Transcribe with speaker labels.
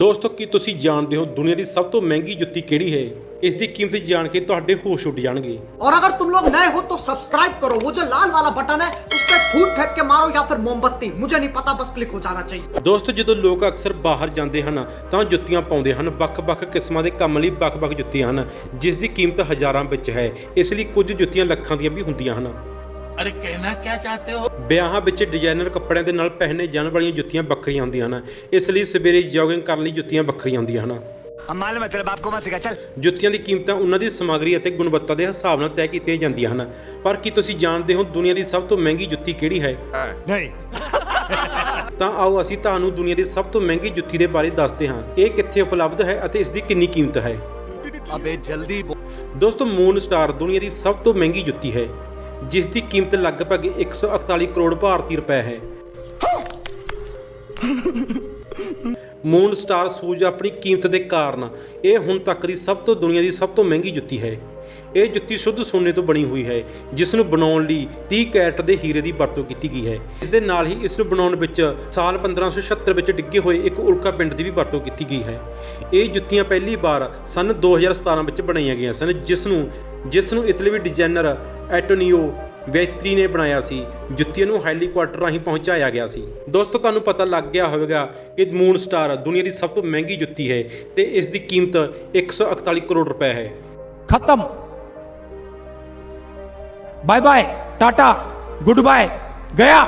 Speaker 1: ਦੋਸਤੋ ਕੀ ਤੁਸੀਂ ਜਾਣਦੇ ਹੋ ਦੁਨੀਆ ਦੀ ਸਭ ਤੋਂ ਮਹਿੰਗੀ ਜੁੱਤੀ ਕਿਹੜੀ ਹੈ ਇਸ ਦੀ ਕੀਮਤ ਜਾਣ ਕੇ ਤੁਹਾਡੇ ਹੋਸ਼ ਉੱਡ ਜਾਣਗੇ
Speaker 2: और अगर तुम लोग नए हो तो सब्सक्राइब करो वो जो लाल वाला बटन है उस पर फूट फेंक के मारो या फिर मोमबत्ती मुझे नहीं पता बस क्लिक हो जाना चाहिए
Speaker 1: ਦੋਸਤੋ ਜਦੋਂ ਲੋਕ ਅਕਸਰ ਬਾਹਰ ਜਾਂਦੇ ਹਨ ਤਾਂ ਜੁੱਤੀਆਂ ਪਾਉਂਦੇ ਹਨ ਵੱਖ-ਵੱਖ ਕਿਸਮਾਂ ਦੇ ਕੰਮ ਲਈ ਵੱਖ-ਵੱਖ ਜੁੱਤੀਆਂ ਹਨ ਜਿਸ ਦੀ ਕੀਮਤ ਹਜ਼ਾਰਾਂ ਵਿੱਚ ਹੈ ਇਸ ਲਈ ਕੁਝ ਜੁੱਤੀਆਂ ਲੱਖਾਂ ਦੀਆਂ ਵੀ ਹੁੰਦੀਆਂ ਹਨ
Speaker 3: ਅਰੇ ਕਹਿਣਾ ਕੀ ਚਾਹਤੇ ਹੋ
Speaker 1: ਵਿਆਹਾਂ ਵਿੱਚ ਡਿਜ਼ਾਈਨਰ ਕੱਪੜਿਆਂ ਦੇ ਨਾਲ ਪਹਿਨੇ ਜਾਣ ਵਾਲੀਆਂ ਜੁੱਤੀਆਂ ਵੱਖਰੀਆਂ ਹੁੰਦੀਆਂ ਹਨ। ਇਸ ਲਈ ਸਵੇਰੇ ਜੋਗਿੰਗ ਕਰਨ ਲਈ ਜੁੱਤੀਆਂ ਵੱਖਰੀਆਂ ਹੁੰਦੀਆਂ ਹਨ।
Speaker 4: ਮਾਲ ਮਤਲਬ ਆਪਕੋ ਮਤ ਸਿਕਾ ਚਲ।
Speaker 1: ਜੁੱਤੀਆਂ ਦੀ ਕੀਮਤਾਂ ਉਹਨਾਂ ਦੀ ਸਮੱਗਰੀ ਅਤੇ ਗੁਣਵੱਤਾ ਦੇ ਹਿਸਾਬ ਨਾਲ ਤੈਅ ਕੀਤੀਆਂ ਜਾਂਦੀਆਂ ਹਨ। ਪਰ ਕੀ ਤੁਸੀਂ ਜਾਣਦੇ ਹੋ ਦੁਨੀਆ ਦੀ ਸਭ ਤੋਂ ਮਹਿੰਗੀ ਜੁੱਤੀ ਕਿਹੜੀ ਹੈ?
Speaker 4: ਨਹੀਂ।
Speaker 1: ਤਾਂ ਆਓ ਅਸੀਂ ਤੁਹਾਨੂੰ ਦੁਨੀਆ ਦੀ ਸਭ ਤੋਂ ਮਹਿੰਗੀ ਜੁੱਤੀ ਦੇ ਬਾਰੇ ਦੱਸਦੇ ਹਾਂ। ਇਹ ਕਿੱਥੇ ਉਪਲਬਧ ਹੈ ਅਤੇ ਇਸ ਦੀ ਕਿੰਨੀ ਕੀਮਤ ਹੈ?
Speaker 3: ਅਬੇ ਜਲਦੀ
Speaker 1: ਦੋਸਤੋ ਮੂਨ ਸਟਾਰ ਦੁਨੀਆ ਦੀ ਸਭ ਤੋਂ ਮਹਿੰਗੀ ਜੁੱਤੀ ਹੈ। ਜਿਸ ਦੀ ਕੀਮਤ ਲਗਭਗ 148 ਕਰੋੜ ਭਾਰਤੀ ਰੁਪਏ ਹੈ। ਮੂਨ ਸਟਾਰ ਸੂਜ ਆਪਣੀ ਕੀਮਤ ਦੇ ਕਾਰਨ ਇਹ ਹੁਣ ਤੱਕ ਦੀ ਸਭ ਤੋਂ ਦੁਨੀਆ ਦੀ ਸਭ ਤੋਂ ਮਹਿੰਗੀ ਜੁੱਤੀ ਹੈ। ਇਹ ਜੁੱਤੀ ਸ਼ੁੱਧ ਸੋਨੇ ਤੋਂ ਬਣੀ ਹੋਈ ਹੈ, ਜਿਸ ਨੂੰ ਬਣਾਉਣ ਲਈ 30 ਕੈਰਟ ਦੇ ਹੀਰੇ ਦੀ ਵਰਤੋਂ ਕੀਤੀ ਗਈ ਹੈ। ਇਸ ਦੇ ਨਾਲ ਹੀ ਇਸ ਨੂੰ ਬਣਾਉਣ ਵਿੱਚ ਸਾਲ 1576 ਵਿੱਚ ਡਿੱਗੇ ਹੋਏ ਇੱਕ ਉਲਕਾ ਪਿੰਡ ਦੀ ਵੀ ਵਰਤੋਂ ਕੀਤੀ ਗਈ ਹੈ। ਇਹ ਜੁੱਤੀਆਂ ਪਹਿਲੀ ਵਾਰ ਸਨ 2017 ਵਿੱਚ ਬਣਾਈਆਂ ਗਈਆਂ ਸਨ, ਜਿਸ ਨੂੰ ਜਿਸ ਨੂੰ ਇਟਲੀਵੀ ਡਿਜ਼ਾਈਨਰ ਐਟੋਨੀਓ ਵੈਤਰੀ ਨੇ ਬਣਾਇਆ ਸੀ। ਜੁੱਤੀਆਂ ਨੂੰ ਹੈਲੀਕਾਪਟਰ ਰਾਹੀਂ ਪਹੁੰਚਾਇਆ ਗਿਆ ਸੀ। ਦੋਸਤੋ, ਤੁਹਾਨੂੰ ਪਤਾ ਲੱਗ ਗਿਆ ਹੋਵੇਗਾ ਕਿ ਮੂਨ ਸਟਾਰ ਦੁਨੀਆ ਦੀ ਸਭ ਤੋਂ ਮਹਿੰਗੀ ਜੁੱਤੀ ਹੈ ਤੇ ਇਸ ਦੀ ਕੀਮਤ 141 ਕਰੋੜ ਰੁਪਏ ਹੈ।
Speaker 5: ਖਤਮ bye bye tata goodbye ਗਿਆ